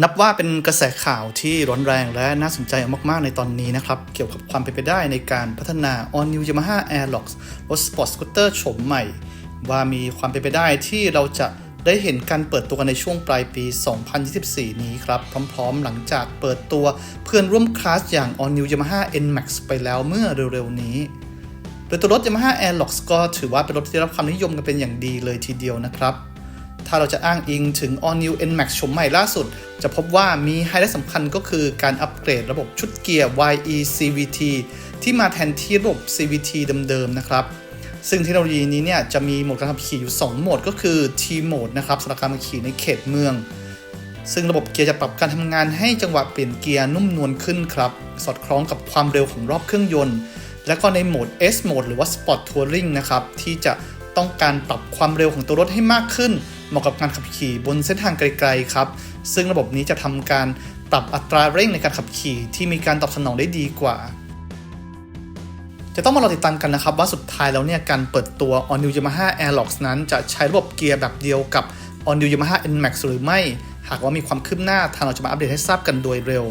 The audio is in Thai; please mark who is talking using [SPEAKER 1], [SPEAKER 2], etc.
[SPEAKER 1] นับว่าเป็นกระแสข่าวที่ร้อนแรงและน่าสนใจมาก ๆ ในตอนนี้นะครับ เกี่ยวกับความเป็นไปได้ในการพัฒนา All New Yamaha Airlox รถสปอร์ตสกูตเตอร์โฉมใหม่ ว่ามีความเป็นไปได้ที่เราจะได้เห็นการเปิดตัวกันในช่วงปลายปี 2024 นี้ครับ พร้อมๆ หลังจากเปิดตัวเพื่อนร่วมคลาสอย่าง All New Yamaha NMAX ไปแล้วเมื่อเร็ว ๆ นี้โดยตัวรถ Yamaha Airlox ก็ถือว่าเป็นรถที่ได้รับความนิยมกันเป็นอย่างดีเลยทีเดียวนะครับ ถ้าเราจะอ้างอิงถึง All New NMAX ชมใหม่ล่าสุด จะพบว่ามีไฮไลท์สำคัญก็คือการอัปเกรดระบบชุดเกียร์ YE CVT ที่มาแทนที่ระบบ CVT เดิมๆนะครับซึ่งเทคโนโลยีนี้เนี่ยจะมีโหมดการขับขี่อยู่ 2 โหมดก็คือ T โหมดนะครับสำหรับการขับขี่ในเขตเมือง ซึ่งระบบเกียร์จะปรับการทำงานให้จังหวะเปลี่ยนเกียร์นุ่มนวลขึ้นครับ สอดคล้องกับความเร็วของรอบเครื่องยนต์ และก็ในโหมด S โหมดหรือว่า Sport Touring นะครับ ที่จะต้องการปรับความเร็วของตัวรถให้มากขึ้น เหมาะกับการขับขี่บนเส้นทางไกลๆครับ ซึ่งระบบนี้จะทำการปรับอัตราเร่งในการขับขี่ที่มีการตอบสนองได้ดีกว่า จะต้องมารอติดตามกันนะครับว่าสุดท้ายแล้วเนี่ยการเปิดตัว All New Yamaha Airlox นั้นจะใช้ระบบเกียร์แบบเดียวกับ All New Yamaha NMAX หรือไม่ หากว่ามีความคืบหน้าทางเราจะมาอัปเดตให้ทราบกันโดยเร็ว